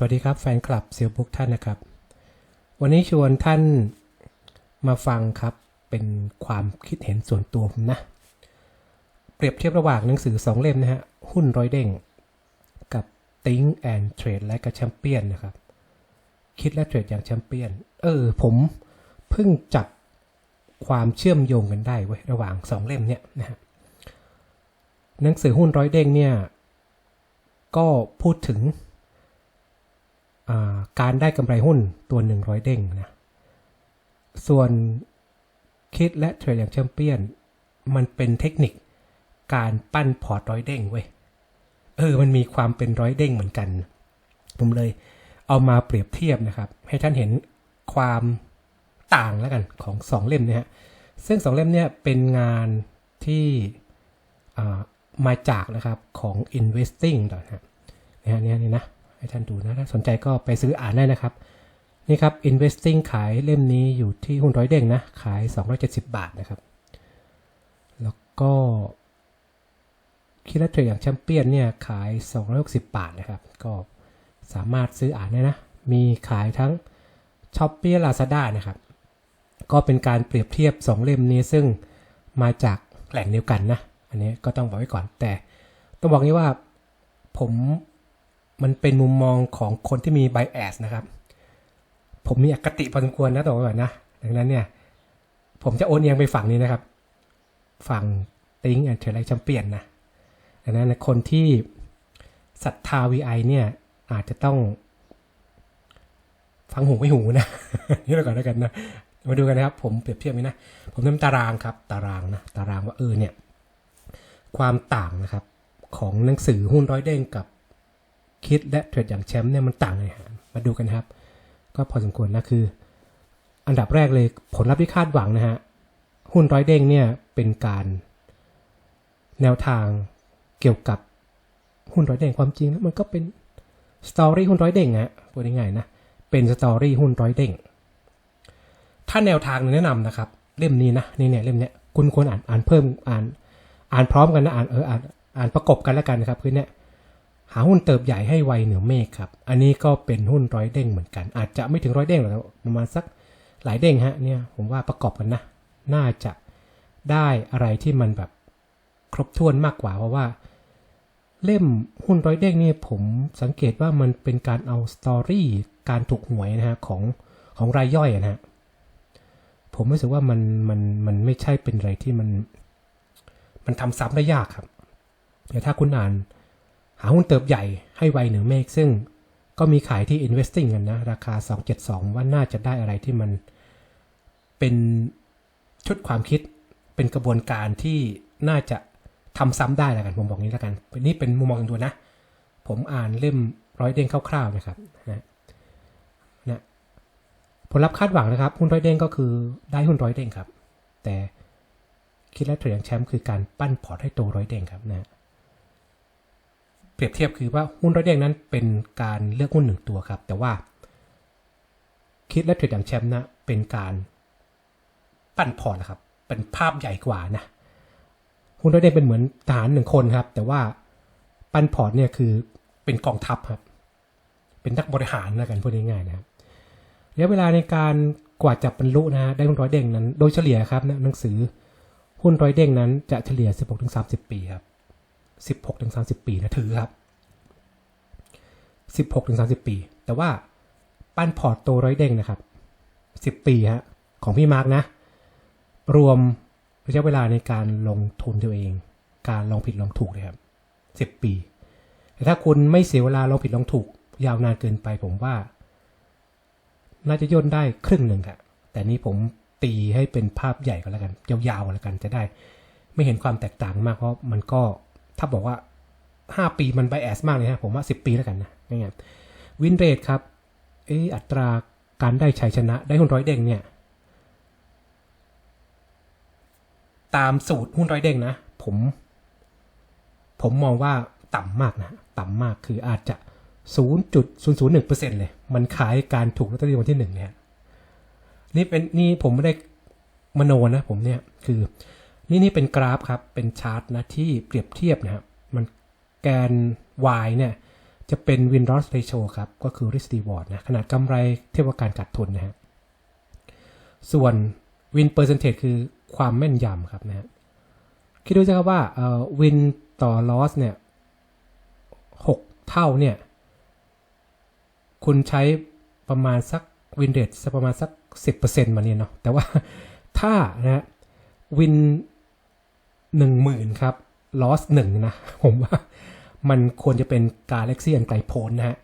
สวัสดีครับแฟนคลับเซียวบุกท่านนะครับ วันนี้ชวนท่านมาฟังครับเป็นความคิดเห็นส่วนตัวผมนะ เปรียบเทียบระหว่างหนังสือสองเล่มนะฮะ หุ้นร้อยเด้ง กับ Think and Trade และกับแชมเปี้ยนนะครับ คิดและเทรดอย่างแชมเปี้ยน เออ ผมเพิ่งจับความเชื่อมโยงกันได้ไว้ระหว่างสองเล่มเนี่ยนะฮะหนังสือหุ้นร้อยเด้งเนี่ย ก็พูดถึง การได้กำไรหุ้นตัว 100 เด้งนะ ส่วนคิดและเทรดอย่างแชมเปี้ยน มันเป็นเทคนิคการปั้นพอร์ตร้อยเด้งเว้ย เออ มันมีความเป็นร้อยเด้งเหมือนกัน ผมเลยเอามาเปรียบเทียบนะครับ ให้ท่านเห็นความต่างแล้วกันของสองเล่มเนี่ยฮะ ซึ่งสองเล่มเนี่ยเป็นงานที่มาจากนะครับของ investing นะฮะนะฮะเนี่ยนี่นะ ให้ท่านดูนะถ้าสนใจก็ไปซื้ออ่านได้นะครับ นี่ครับ investing ขายเล่มนี้อยู่ที่หุ้นร้อยเด้งนะ ขาย 270 บาทนะครับ แล้วก็คิดและเทรดอย่างแชมเปี้ยนเนี่ยขาย 260 บาทนะครับ ก็สามารถซื้ออ่านได้นะ มีขายทั้ง s h อ p e e Lazada นะครับ ก็เป็นการเปรียบเทียบ 2 เล่มนี้ซึ่งมาจากแหล่งเดียวกันนะ อันนี้ก็ต้องบอกไว้ก่อนแต่ ต้องบอกงี้ว่าผม มันเป็นมุมมองของคนที่มี bias นะครับ ผมมีอคติพอสมควรนะต้อไว้ก่อนะ ดังนั้นเนี่ย ผมจะโอนเอียงไปฝั่งนี้นะครับ ฝั่งติงแอนเทอร์ไลแชมเปี้ยนนะดังนั้นคนที่ศรัทธา VI เนี่ย อาจจะต้อง ฟังหูไม่หูนะ นี่เราก่อนแล้วกันนะ มาดูกันนะครับ ผมเปรียบเทียบนี้นะ ผมทำตารางครับ ตารางนะ ตารางว่าเออเนี่ย ความต่างนะครับ ของหนังสือหุ้นร้อยเด้งกับ คิดและเทรดอย่างแชมป์เนี่ยมันต่างเลยฮะมาดูกันครับ ก็พอสมควรนะคือ อันดับแรกเลยผลลัพธ์ที่คาดหวังนะฮะหุ้นร้อยเด้งเนี่ยเป็นการ แนวทางเกี่ยวกับหุ้นร้อยเด้งความจริงแล้วมันก็เป็นสตอรี่หุ้นร้อยเด้งฮะพูดง่ายๆนะเป็นสตอรี่หุ้นร้อยเด้งถ้าแนวทางแนะนำนะครับ เล่มนี้นะนี่เนี่ยเล่มเนี้ยคุณควรอ่านอ่านเพิ่มอ่าน อ่านพร้อมกันนะอ่านเอออ่านอ่านประกบกันแล้วกันนะครับคือเนี่ย หาหุ้นเติบใหญ่ให้ไวเหนือเมฆครับ อันนี้ก็เป็นหุ้นร้อยเด้งเหมือนกัน อาจจะไม่ถึงร้อยเด้งหรอกประมาณสักหลายเด้งฮะเนี่ยผมว่าประกอบกันนะ น่าจะได้อะไรที่มันแบบครบถ้วนมากกว่าเพราะว่า เล่มหุ้นร้อยเด้งนี่ผมสังเกตว่ามันเป็นการเอาสตอรี่การถูกหวยนะฮะของของรายย่อยนะฮะผมรู้สึกว่ามันมันมันไม่ใช่เป็นอะไรที่มัน มันทำซ้ำได้ยากครับแต่ถ้าคุณอ่าน หาหุ้นเติบใหญ่ให้ไวเหนือเมฆซึ่งก็มีขายที่ investing กันนะ ราคา 272 ว่าน่าจะได้อะไรที่มันเป็นชุดความคิดเป็นกระบวนการที่น่าจะทำซ้ำได้แล้วกัน ผมบอกนี้แล้วกัน นี่เป็นมุมมองส่วนตัวนะ ผมอ่านเล่มร้อยเด้งคร่าวๆนะครับนะนะผลลัพธ์คาดหวังนะครับ หุ้นร้อยเด้งก็คือได้หุ้นร้อยเด้งครับ แต่คิดและเทรดแชมป์คือการปั้นพอร์ตให้โตร้อยเด้งครับนะ เปรียบเทียบคือว่าหุ้นร้อยเด้งนั้นเป็นการเลือกหุ้นหนึ่งตัวครับ แต่ว่าคิดและเทรดอย่างแชมป์นะเป็นการปั้นพอร์ตนะครับ เป็นภาพใหญ่กว่านะหุ้นร้อยเด้งเป็นเหมือนทหารหนึ่งคนครับ แต่ว่าปั้นพอร์ตเนี่ยคือเป็นกองทัพครับ เป็นนักบริหารนะกันพูดง่ายๆนะครับระยะเวลาในการกว่าจะบรรลุนะฮะได้หุ้นร้อยเด้งนั้นโดยเฉลี่ยครับนะหนังสือหุ้นร้อยเด้งนั้นจะเฉลี่ย 16-30 ปีครับ 16ถึง30 ปีนะถือครับ 16ถึง30 ปี แต่ว่าปั้นพอร์ตโตร้อยเด้งนะครับ 10 ปีฮะของพี่มาร์กนะ รวมระยะเวลาในการลงทุนตัวเอง การลองผิดลองถูกเลยครับ 10 ปี แต่ถ้าคุณไม่เสียเวลาลองผิดลองถูก ยาวนานเกินไปผมว่า น่าจะย่นได้ครึ่งหนึ่งครับแต่นี้ผมตีให้เป็นภาพใหญ่ก็แล้วกัน ยาวๆก็แล้วกันจะได้ ไม่เห็นความแตกต่างมากเพราะมันก็ ถ้าบอกว่า5ปีมันไบแอสมากเลยฮะผมว่า10ปีแล้วกันนะง่ายๆวินเรทครับเอออัตราการได้ชัยชนะได้หุ้นร้อยเด้งเนี่ย ตามสูตรหุ้นร้อยเด้งนะ ผม ผมมองว่าต่ำมากนะ ต่ำมากคืออาจจะ 0.001%เลย มันขายการถูกลอตเตอรี่วันที่หนึ่งเนี่ย นี่เป็นนี่ผมไม่ได้มโนนะผมเนี่ย คือ นี่นี่เป็นกราฟครับ เป็นชาร์ตนะที่เปรียบเทียบนะครับ มันแกน y เนี่ยจะเป็น win loss ratio ครับ ก็คือ risk reward นะ ขนาดกำไรเทียบกับการขาดทุนนะฮะ ส่วน win percentage คือความแม่นยำครับนะฮะ คิดดูสิครับว่าเอ่อ win ต่อ loss เนี่ยหกเท่าเนี่ย คุณใช้ประมาณสัก win rate สักประมาณสัก 10%มาเนี่ยเนาะ แต่ว่าถ้านะฮะ win หนึ่งหมื่นครับ loss หนึ่งนะ ผมว่ามันควรจะเป็นกาแล็กซี่อันไกลโพ้นนะฮะ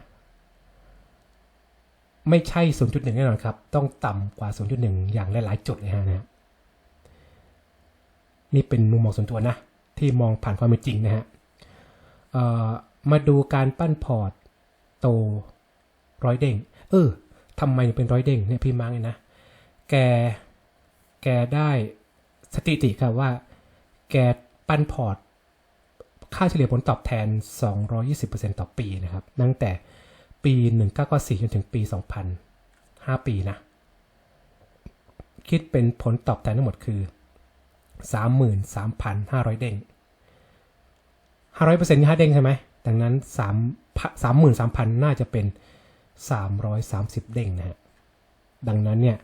ไม่ใช่ 0.1 แน่นอนครับ ต้องต่ำกว่า 0.1 อย่างหลาย ๆ จุดเลยฮะนะนี่เป็นมุมมองส่วนตัวนะ ที่มองผ่านความเป็นจริงนะฮะมาดูการปั้นพอร์ตโตร้อยเด้ง เออทำไมเป็นร้อยเด้งเนี่ยพี่มังเนี่ยนะ แก แกได้สถิติครับว่า แกปั้นพอร์ต ค่าเฉลี่ยผลตอบแทน 220%ต่อปีนะครับ ตั้งแต่ปี 1994จนถึงปี 2000 5 ปีนะ คิดเป็นผลตอบแทนทั้งหมดคือ 33,500 เด้ง 500%นี่5เด้งใช่ไหม ดังนั้น3 33,000 น่าจะเป็น 330 เด้งนะฮะ ดังนั้นเนี่ย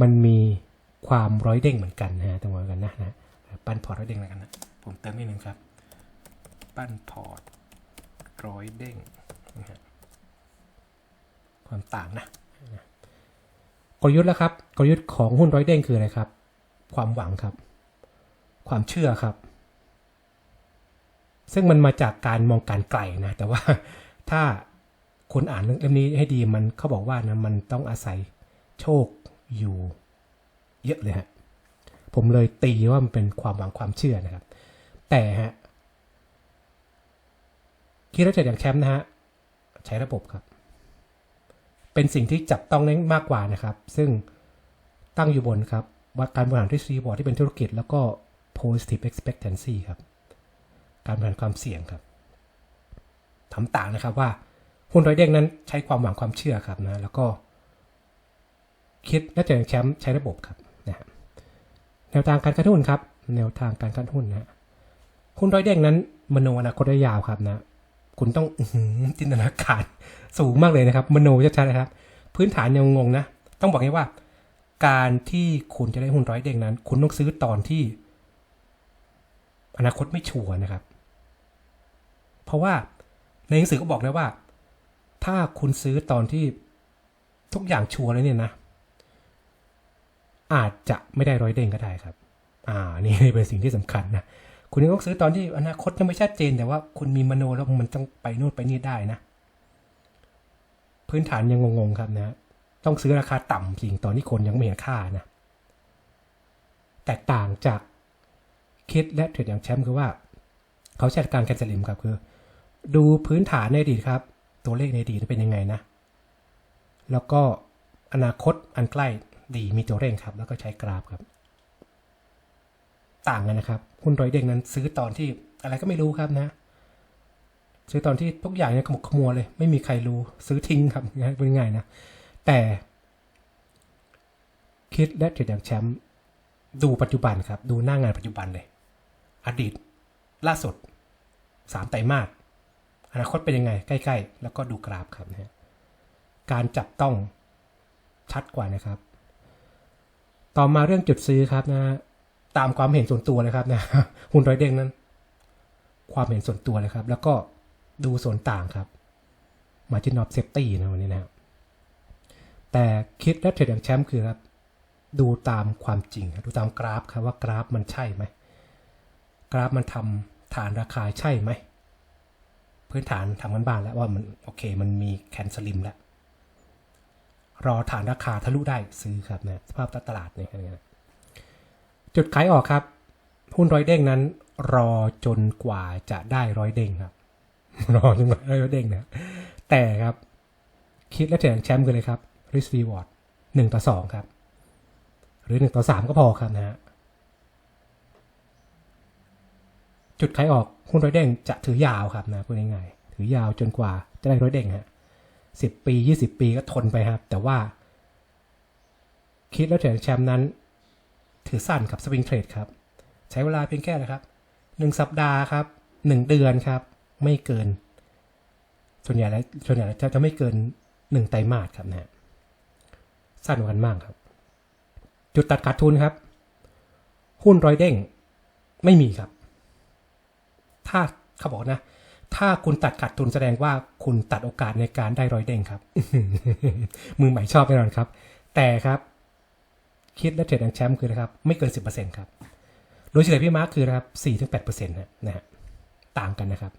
มันมีความร้อยเด้งเหมือนกันนะฮะต้องกันนะนะ ปั้นพอร์ตร้อยเด้งแล้วกันนะ ผมเติมนิดนึงครับ ปั้นพอร์ตร้อยเด้งนะฮะความต่างนะกลยุทธ์แล้วครับกลยุทธ์ของหุ้นร้อยเด้งคืออะไรครับ ความหวังครับ ความเชื่อครับ ซึ่งมันมาจากการมองการไกลนะ แต่ว่าถ้าคนอ่านเรื่องนี้ให้ดีมันเขาบอกว่านะมันต้องอาศัยโชคอยู่เยอะเลยฮะ ผมเลยตีว่ามันเป็นความหวังความเชื่อนะครับ แต่ฮะคิดแล้วเจ็ดอย่างแชมป์นะฮะใช้ระบบครับ เป็นสิ่งที่จับต้องได้มากกว่านะครับ ซึ่งตั้งอยู่บนครับว่าการบริหารที่ซีบอร์ดที่เป็นธุรกิจ แล้วก็ positive expectancy ครับ การบริหารความเสี่ยงครับทำต่างนะครับว่าหุ้นร้อยเด้งนั้นใช้ความหวังความเชื่อครับนะ แล้วก็คิดและเจอแชมป์ใช้ระบบครับนะฮะแนวทางการกระตุ้นครับ แนวทางการกระตุ้นนะหุ้นร้อยเด้งนั้น มโนอนาคตระยะยาวครับนะ คุณต้องจินตนาการสูงมากเลยนะครับ มโนชัดๆนะครับ พื้นฐานยังงงนะ ต้องบอกให้ว่า การที่คุณจะได้หุ้นร้อยเด้งนั้น คุณต้องซื้อตอนที่ อนาคตไม่ชัวร์นะครับ เพราะว่าในหนังสือก็บอกแล้วว่า ถ้าคุณซื้อตอนที่ทุกอย่างชัวร์แล้วเนี่ยนะ อาจจะไม่ได้ร้อยเด้งก็ได้ครับ อ่า นี่เป็นสิ่งที่สำคัญนะ คุณต้องซื้อตอนที่อนาคตยังไม่ชัดเจน แต่ว่าคุณมีมโนแล้วมันต้องไปโน่นไปนี่ได้นะ พื้นฐานยังงงๆครับนะ ต้องซื้อราคาต่ำจริงตอนที่คนยังไม่เห็นค่านะ แตกต่างจากคิดและเทรดอย่างแชมป์คือว่าเขาใช้การแคนเซลิมครับคือ ดูพื้นฐานในอดีตครับ ตัวเลขในอดีตเป็นยังไงนะ แล้วก็อนาคตอันใกล้ ดีมีตัวเร่งครับ แล้วก็ใช้กราฟครับ ต่างกันนะครับหุ้นรอยเด้งนั้นซื้อตอนที่อะไรก็ไม่รู้ครับนะ ซื้อตอนที่ทุกอย่างยังขมุกขมัวเลย ไม่มีใครรู้ซื้อทิ้งครับง่ายเป็นง่ายนะ แต่คิดและเทรดอย่างแชมป์ดูปัจจุบันครับ ดูหน้างานปัจจุบันเลย อดีตล่าสุดสามไตรมาสอนาคตเป็นยังไง ใกล้ ๆ แล้วก็ดูกราฟครับนะการจับต้องชัดกว่านะครับ ต่อมาเรื่องจุดซื้อครับนะตามความเห็นส่วนตัวเลยครับนะหุ้นร้อยเด้งนั้น ความเห็นส่วนตัวเลยครับ แล้วก็ดูส่วนต่างครับมาจินอฟเซฟตี้นะวันนี้นะครับแต่คิดและเทรดอย่างแชมป์คือครับ ดูตามความจริงครับดูตามกราฟครับว่ากราฟมันใช่ไหมกราฟมันทำฐานราคาใช่ไหม พื้นฐานทำกันบ้านแล้วว่ามันโอเค มันมีแคนสลิมแล้ว รอฐานราคาทะลุได้ซื้อครับนะสภาพตลาดเนี่ยนะจุดขายออกครับ หุ้นร้อยเด้งนั้น รอจนกว่าจะได้ร้อยเด้งครับ รอจนกว่าได้ร้อยเด้งนะแต่ครับ คิดและเทรดแชมป์กันเลยครับ risk reward หนึ่งต่อสองครับ หรือหนึ่งต่อสามก็พอครับนะฮะจุดขายออกหุ้นร้อยเด้งจะถือยาวครับนะพูดง่ายๆถือยาวจนกว่าจะได้ร้อยเด้งฮะ สิบปียี่สิบปีก็ทนไปครับ แต่ว่า คิดแล้วเทรดแชมป์นั้น ถือสั้นกับสวิงเทรดครับ ใช้เวลาเพียงแค่นะครับหนึ่งสัปดาห์ครับหนึ่งเดือนครับ ไม่เกิน ส่วนใหญ่แล้วส่วนใหญ่จะจะไม่เกินหนึ่งไตรมาสครับนะฮะสั้นกันมากครับ จุดตัดขาดทุนครับ หุ้นรอยเด้งไม่มีครับ ถ้าเขาบอกนะ ถ้าคุณตัดขาดทุนแสดงว่า คุณตัดโอกาสในการได้ร้อยเด้งครับ มือใหม่ชอบแน่นอนครับ แต่ครับ คิดและเทรดแอนแชมป์คือนะครับ ไม่เกิน 10%ครับโดยเฉลี่ยพี่มาร์คคือนะครับ4-8%นะนะฮะต่างกันนะครับ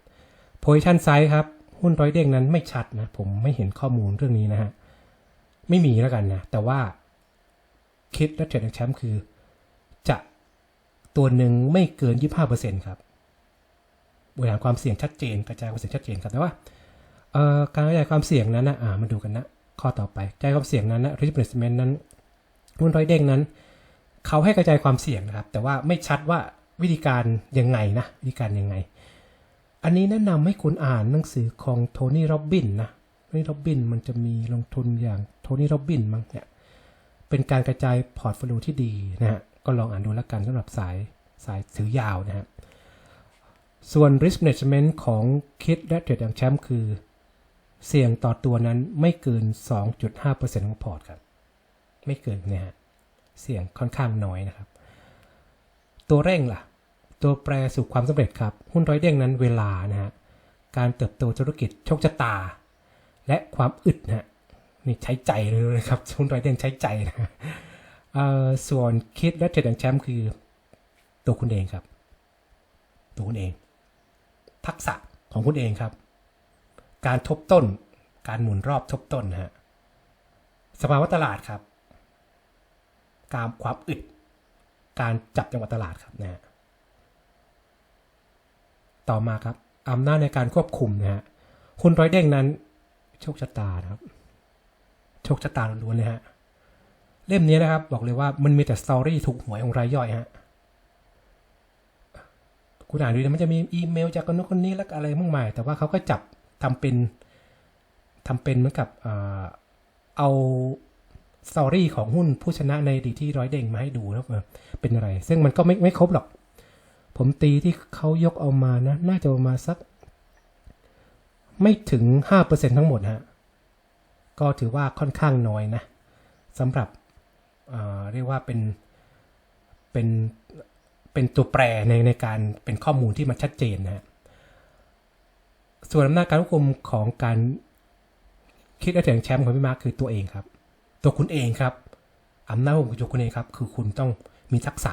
position size ครับ หุ้นร้อยเด้งนั้นไม่ชัดนะ ผมไม่เห็นข้อมูลเรื่องนี้นะฮะไม่มีแล้วกันนะ แต่ว่าคิดและเทรดแอนแชมป์คือ จะตัวหนึ่งไม่เกิน 25%ครับบริหารความเสี่ยงชัดเจนกระจายความเสี่ยงชัดเจนครับแต่ว่า การกระจายความเสี่ยงนั้นนะอ่ามาดูกันนะ ข้อต่อไปกระจายความเสี่ยงนั้นนะ risk management นั้นหุ้นร้อยเด้งนั้น เขาให้กระจายความเสี่ยงนะครับ แต่ว่าไม่ชัดว่าวิธีการยังไงนะ วิธีการยังไง อันนี้แนะนำให้คุณอ่านหนังสือของโทนี่โรบบินนะโทนี่โรบบินมันจะมีลงทุนอย่างโทนี่โรบบินมั้งเนี่ยเป็นการกระจายพอร์ตโฟลิโอที่ดีนะฮะก็ลองอ่านดูแล้วกันสำหรับสายสายถือยาวนะฮะส่วน risk management ของคิดและเทรดอย่างแชมป์คือ เสี่ยงต่อตัวนั้นไม่เกิน 2.5%ของพอร์ตครับ ไม่เกินเนี่ยฮะเสี่ยงค่อนข้างน้อยนะครับ ตัวเร่งล่ะ ตัวแปรสู่ความสำเร็จครับ หุ้นร้อยเด้งนั้นเวลานะฮะการเติบโตธุรกิจโชคชะตา และความอึดนะฮะนี่ใช้ใจเลยนะครับหุ้นร้อยเด้งใช้ใจนะเอ่อส่วนคิดและเทรดแชมป์คือตัวคุณเองครับ ตัวคุณเอง ทักษะของคุณเองครับ การทบต้น การหมุนรอบทบต้นฮะสภาวะตลาดครับ การความอึด การจับจังหวะตลาดครับนะฮะต่อมาครับอำนาจในการควบคุมนะฮะหุ้นร้อยเด้งนั้น โชคชะตานะครับ โชคชะตาล้วนๆเลยฮะเล่มนี้นะครับ บอกเลยว่ามันมีแต่สตอรี่ถูกหวยของรายย่อยฮะคุณอ่านดูนะมันจะมีอีเมลจากคนนู้นคนนี้แล้วอะไรมากมาย แต่ว่าเขาก็จับ ทำเป็นทำเป็นเหมือนกับเอาสตอรี่ของหุ้นผู้ชนะในดีที่ร้อยเด้งมาให้ดูแล้วเป็นอะไร ซึ่งมันก็ไม่ไม่ครบหรอก ผมตีที่เขายกเอามานะ น่าจะประมาณสัก ไม่ถึงห้าเปอร์เซ็นทั้งหมดฮะก็ถือว่าค่อนข้างน้อยนะสำหรับเเรียกว่าเป็นเป็นเป็นตัวแปรในในการเป็นข้อมูลที่มันชัดเจนนะฮะ ส่วนอำนาจการควบคุมของการคิดและถียงแชมป์ของพี่มาร์คคือตัวเองครับ ตัวคุณเองครับอำนาจของตัวคุณเองครับ คือคุณต้องมีทักษะ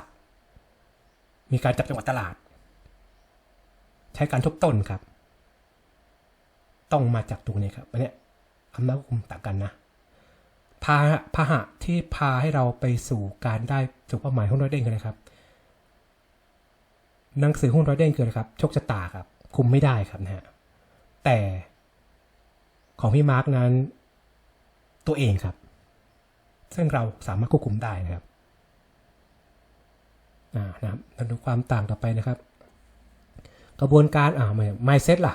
มีการจับจังหวะตลาด ใช้การทบต้นครับ ต้องมาจากตรงนี้ครับอันนี้อำนาจควบคุมต่างกันนะพาพาหะที่พาให้เราไปสู่การได้สู่เป้าหมายหุ้นร้อยเด้งกันนะครับ หนังสือหุ้นร้อยเด้งคืออะไรครับโชคชะตาครับ คุมไม่ได้ครับนะฮะ แต่ของพี่มาร์กนั้น ตัวเองครับ ซึ่งเราสามารถควบคุมได้นะครับอ่านะครับมาดูความต่างต่อไปนะครับ กระบวนการอ่าไม่ไมเซ็ตล่ะ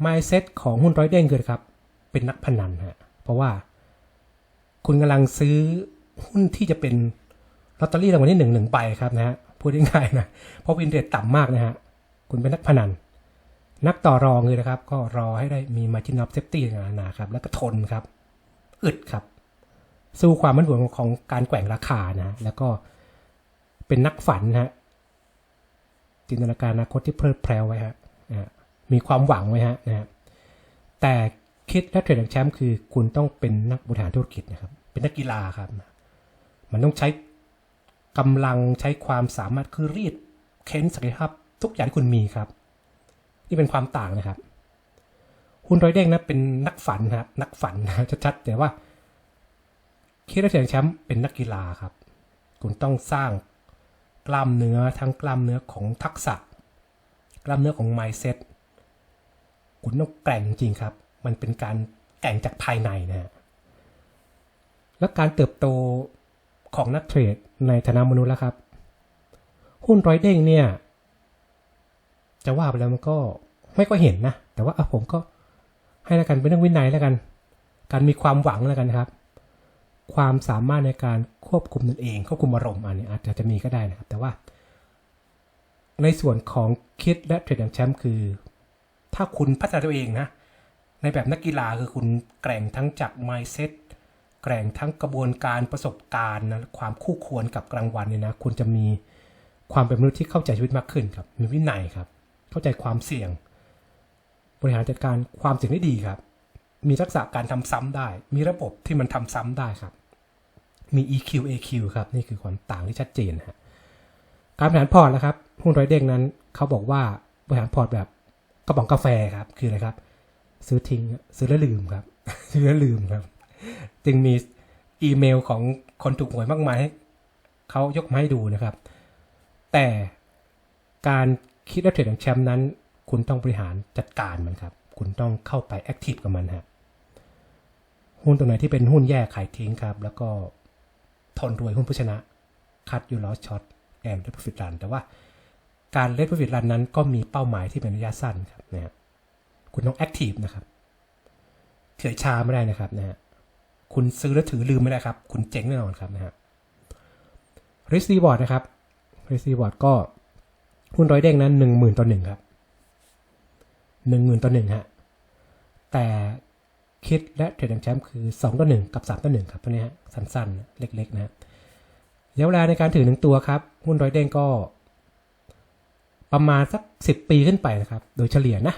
ไมเซ็ตของหุ้นร้อยเด้งคือครับ เป็นนักพนันฮะเพราะว่าคุณกำลังซื้อหุ้นที่จะเป็นลอตเตอรี่รางวัลที่หนึ่งหนึ่งใบครับนะฮะพูดง่ายๆนะเพราะวินเรทต่ำมากนะฮะคุณเป็นนักพนัน นักต่อรองเลยนะครับ ก็รอให้ได้มีมาจินอฟเซฟตี้นานาครับ แล้วก็ทนครับ อึดครับ สู้ความมั่นคงของการแกว่งราคานะ แล้วก็เป็นนักฝันนะฮะจินตนาการอนาคตที่เพลิดเพลวไว้ฮะนะมีความหวังไว้ฮะนะฮะแต่คิดและเทรดแชมป์คือคุณต้องเป็นนักบริหารธุรกิจนะครับ เป็นนักกีฬาครับ มันต้องใช้กำลังใช้ความสามารถคือรีดเค้นศักยภาพทุกอย่างที่คุณมีครับ นี่เป็นความต่างนะครับหุ้นร้อยเด้งนะเป็นนักฝันนะครับนักฝันนะชัดๆแต่ว่าคิดและเทรดแชมป์เป็นนักกีฬาครับ คุณต้องสร้างกล้ามเนื้อทั้งกล้ามเนื้อของทักษะ กล้ามเนื้อของ mindset คุณต้องแกร่งจริงครับ มันเป็นการแกร่งจากภายในนะฮะและการเติบโตของนักเทรดในฐานะมนุษย์แล้วครับ หุ้นร้อยเด้งเนี่ย จะว่าไปแล้วมันก็ไม่ก็เห็นนะ แต่ว่าผมก็ให้แล้วกันเป็นเรื่องวินัยแล้วกัน การมีความหวังแล้วกันครับ ความสามารถในการควบคุมตนเองควบคุมอารมณ์อันนี้อาจจะจะมีก็ได้นะครับ แต่ว่า ในส่วนของคิดและเทรดแชมป์คือ ถ้าคุณพัฒนาตัวเองนะ ในแบบนักกีฬาคือคุณแกร่งทั้งจาก mindset แกร่งทั้งกระบวนการประสบการณ์นะความคู่ควรกับกลางวันเนี่ยนะ คุณจะมีความเป็นมนุษย์ที่เข้าใจชีวิตมากขึ้นครับมีวินัยครับ เข้าใจความเสี่ยง บริหารจัดการความเสี่ยงได้ดีครับ มีทักษะการทำซ้ำได้ มีระบบที่มันทำซ้ำได้ครับ มี EQ AQ ครับ นี่คือความต่างที่ชัดเจนฮะการบริหารพอร์ตนะครับหุ้นร้อยเด้งนั้น เขาบอกว่าบริหารพอร์ตแบบกระป๋องกาแฟครับ คืออะไรครับ ซื้อทิ้งซื้อแล้วลืมครับ ซื้อแล้วลืมครับ จึงมีอีเมลของคนถูกหวยมากมายเขายกมาให้ดูนะครับ แต่การ คิดและเทรดของแชมป์นั้น คุณต้องบริหารจัดการมันครับ คุณต้องเข้าไปแอคทีฟกับมันครับหุ้นตัวไหนที่เป็นหุ้นแย่ขายทิ้งครับ แล้วก็ทนรวยหุ้นผู้ชนะคัดยูลอสช็อตแอนด์ profit run แต่ว่าการเล่น profit run นั้นก็มีเป้าหมายที่เป็นระยะสั้นครับนะฮะคุณต้องแอคทีฟนะครับเฉยชาไม่ได้นะครับนะฮะคุณซื้อแล้วถือลืมไม่ได้ครับ คุณเจ๊งแน่นอนครับนะฮะ risk reward นะครับ risk reward ก็ หุ้นร้อยเด้งนั้นหนึ่งหมื่นต่อหนึ่งครับหนึ่งหมื่นต่อหนึ่งฮะแต่คิดและเทรดแชมป์คือสองต่อหนึ่งกับสามต่อหนึ่งครับตัวนี้ฮะสั้นๆ เล็กๆนะฮะระยะเวลาในการถือหนึ่งตัวครับ หุ้นร้อยเด้งก็ ประมาณสักสิบปีขึ้นไปนะครับ โดยเฉลี่ยนะ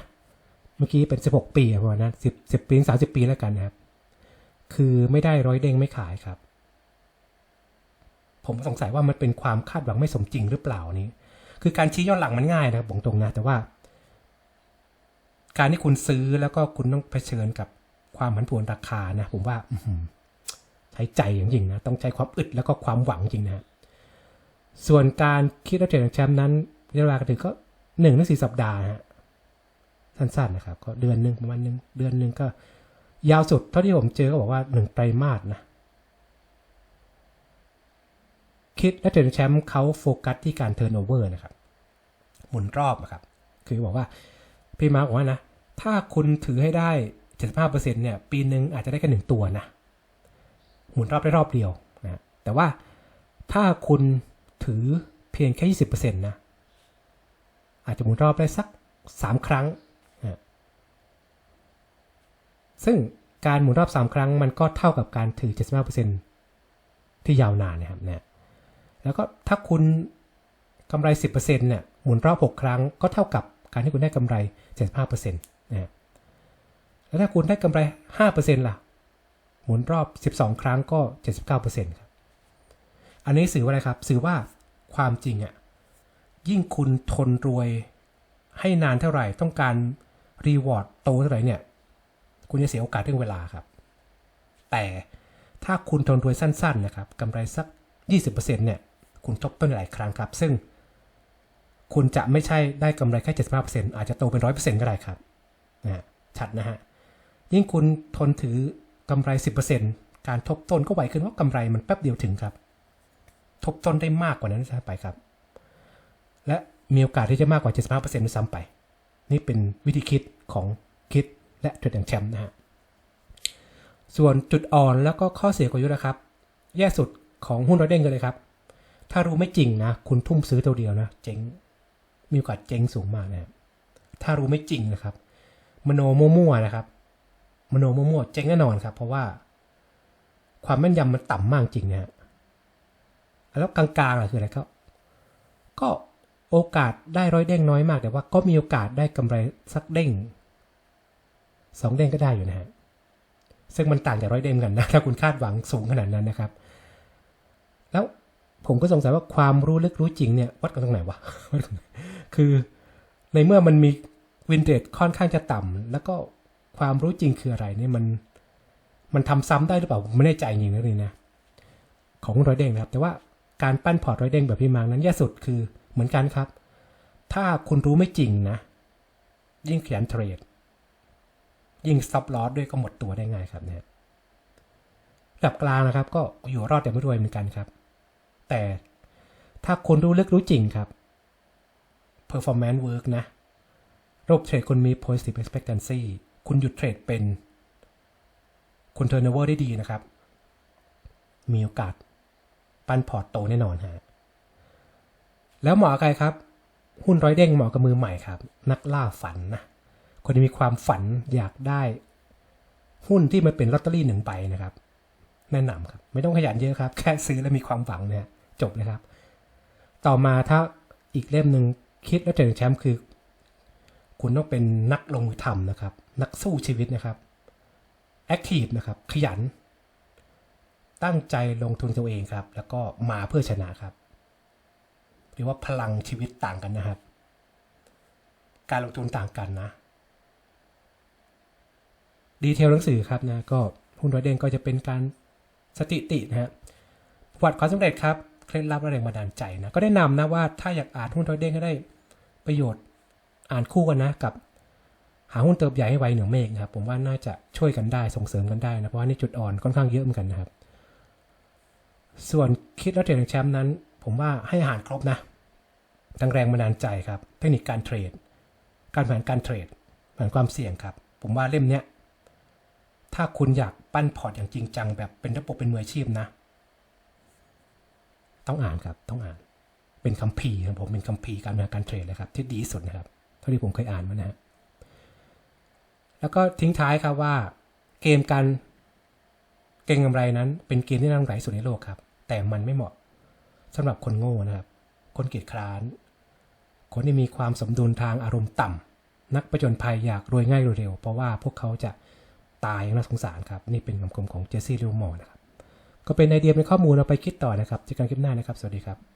เมื่อกี้เป็นสิบหกปีประมาณนั้นสิบสิบปีสามสิบปีแล้วกันนะครับ คือไม่ได้ร้อยเด้งไม่ขายครับ ผมสงสัยว่ามันเป็นความคาดหวังไม่สมจริงหรือเปล่านี้ คือการชี้ย้อนหลังมันง่ายนะครับบอกตรงนะแต่ว่า การที่คุณซื้อแล้วก็คุณต้องเผชิญกับความผันผวนราคานะผมว่าอื้อหือใช้ใจริงนะต้องใช้ความอึดแล้วก็ความหวังจริงนะส่วนการคิดรับเทรดของแชมป์นั้นระยะเวลาการถือก็หนึ่งถึงสี่สัปดาห์ฮะสั้นๆนะครับ ก็เดือนหนึ่งประมาณหนึ่งเดือนหนึ่งก็ยาวสุดเท่าที่ผมเจอก็บอกว่าหนึ่งไตรมาสนะ คิดและเทรนแชมป์เขาโฟกัสที่การเทิร์นโอเวอร์นะครับ หมุนรอบนะครับ คือบอกว่า พี่มาร์กบอกว่านะ ถ้าคุณถือให้ได้ 75%เนี่ย ปีหนึ่งอาจจะได้แค่หนึ่งตัวนะ หมุนรอบได้รอบเดียวนะ แต่ว่าถ้าคุณถือเพียงแค่ 20%นะ อาจจะหมุนรอบได้สัก 3 ครั้งนะซึ่งการหมุนรอบ 3 ครั้งมันก็เท่ากับการถือ 75%ที่ยาวนานนะครับเนี่ย แล้วก็ถ้าคุณกำไร 10%เนี่ยหมุนรอบ 6 ครั้งก็เท่ากับการที่คุณได้กำไร 75%นะฮะแล้วถ้าคุณได้กำไร 5%ล่ะ หมุนรอบ 12 ครั้งก็ 79%ครับอันนี้สื่อว่าอะไรครับ สื่อว่าความจริงอะ่ะยิ่งคุณทนรวยให้นานเท่าไหร่ต้องการรีวอร์ดโตเท่าไหร่เนี่ย คุณจะเสียโอกาสเรื่องเวลาครับ แต่ถ้าคุณทนรวยสั้นๆนะครับกำไรสัก 20%เนี่ย คุณทบต้นหลายครั้งครับ ซึ่ง คุณจะไม่ใช่ได้กำไรแค่75%อาจจะโตเป็น 100%ก็ได้ครับนะชัดนะฮะ ยิ่งคุณทนถือกำไร 10%การทบต้นก็ไหวขึ้นว่ากำไรมันแป๊บเดียวถึงครับ ทบต้นได้มากกว่านั้นใช่ไปครับ และมีโอกาสที่จะมากกว่า 75%ด้วยซ้ำไป นี่เป็นวิธีคิดของคิดและเทรดแชมป์นะฮะส่วนจุดอ่อนแล้วก็ข้อเสียกลยุทธนะครับ แย่สุดของหุ้นร้อยเด้งเลยครับ ถ้ารู้ไม่จริงนะ คุณทุ่มซื้อตัวเดียวนะ เจ๊ง มีโอกาสเจ๊งสูงมากนะครับ ถ้ารู้ไม่จริงนะครับ มโนมั่วๆนะครับ มโนมั่วๆเจ๊งแน่นอนครับ เพราะว่า ความแม่นยำมันต่ำมากจริงนะฮะแล้วกลางๆอะคืออะไรก็ก็โอกาสได้ร้อยเด้งน้อยมากแต่ว่าก็มีโอกาสได้กำไรสักเด้งสองเด้งก็ได้อยู่นะฮะซึ่งมันต่างจากร้อยเด้งกันนะถ้าคุณคาดหวังสูงขนาดนั้นนะครับ แล้ว ผมก็สงสัยว่าความรู้ลึกรู้จริงเนี่ยวัดกันตรงไหนวะ คือในเมื่อมันมีวินเทจค่อนข้างจะต่ำแล้วก็ความรู้จริงคืออะไรเนี่ยมันมันทำซ้ำได้หรือเปล่าไม่แน่ใจจริงนะนี่นะของร้อยเด้งนะครับ แต่ว่าการปั้นพอร์ตร้อยเด้งแบบพี่มังนั้นแย่สุดคือเหมือนกันครับ ถ้าคุณรู้ไม่จริงนะ ยิ่งเขียนเทรด ยิ่งซับลอสด้วยก็หมดตัวได้ง่ายครับเนี่ยระดับกลางนะครับ ก็อยู่รอดแต่ไม่รวยเหมือนกันครับ แต่ถ้าคุณรู้ลึกรู้จริงครับ performance work นะ ระบบเทรดคุณมี positive expectancy คุณหยุดเทรดเป็น คุณ turnover ได้ดีนะครับ มีโอกาส ปันพอร์ตโตแน่นอนฮะ แล้วเหมาะกับใครครับ หุ้นร้อยเด้งเหมาะกับมือใหม่ครับ นักล่าฝันนะ คนที่มีความฝันอยากได้ หุ้นที่มันเป็นลอตเตอรี่หนึ่งใบนะครับ แนะนำครับ ไม่ต้องขยันเยอะครับ แค่ซื้อแล้วมีความหวังเนี่ย จบเลยครับ ต่อมาถ้าอีกเล่มหนึ่งคิดแล้วถึงแชมป์คือ คุณต้องเป็นนักลงมือทำนะครับ นักสู้ชีวิตนะครับแอคทีฟนะครับ ขยัน ตั้งใจลงทุนตัวเองครับ แล้วก็มาเพื่อชนะครับเรียกว่าพลังชีวิตต่างกันนะครับ การลงทุนต่างกันนะ ดีเทลหนังสือครับนะก็หุ้นร้อยเด้งก็จะเป็นการสถิตินะฮะประวัติความสำเร็จครับ เคล็ดลับและแรงบันดาลใจนะก็ได้นำนะว่าถ้าอยากอ่านหุ้นร้อยเด้งก็ได้ประโยชน์อ่านคู่กันนะกับ หาหุ้นเติบใหญ่ให้ไวเหนือเมฆนะครับ ผมว่าน่าจะช่วยกันได้ส่งเสริมกันได้นะเพราะว่านี่จุดอ่อนค่อนข้างเยอะเหมือนกันนะครับ ส่วนคิดแล้วเทรดแชมป์นั้น ผมว่าให้อาหารครบนะทั้งแรงบันดาลใจครับ เทคนิคการเทรด การแผนการเทรดแผนความเสี่ยงครับ ผมว่าเล่มเนี้ยถ้าคุณอยากปั้นพอร์ตอย่างจริงจังแบบเป็นระบบเป็นมืออาชีพนะ ต้องอ่านครับ ต้องอ่าน เป็นคัมภีร์ของผมเป็นคัมภีร์การบริหารการเทรดเลยครับ ที่ดีสุดนะครับ เท่าที่ผมเคยอ่านมานะฮะแล้วก็ทิ้งท้ายครับว่าเกมการเก็งกำไรนั้น เป็นเกมที่น่ากำไรสุดในโลกครับ แต่มันไม่เหมาะสำหรับคนโง่นะครับ คนเกียจคร้าน คนที่มีความสมดุลทางอารมณ์ต่ำนักประจนภัยอยากรวยง่ายรวยเร็ว เพราะว่าพวกเขาจะตายอย่างน่าสงสารครับ นี่เป็นคำคมของเจสซี่ลิวมอร์นะครับ ก็เป็นไอเดียเป็นข้อมูลเราไปคิดต่อนะครับเจอกันคลิปหน้านะครับ สวัสดีครับ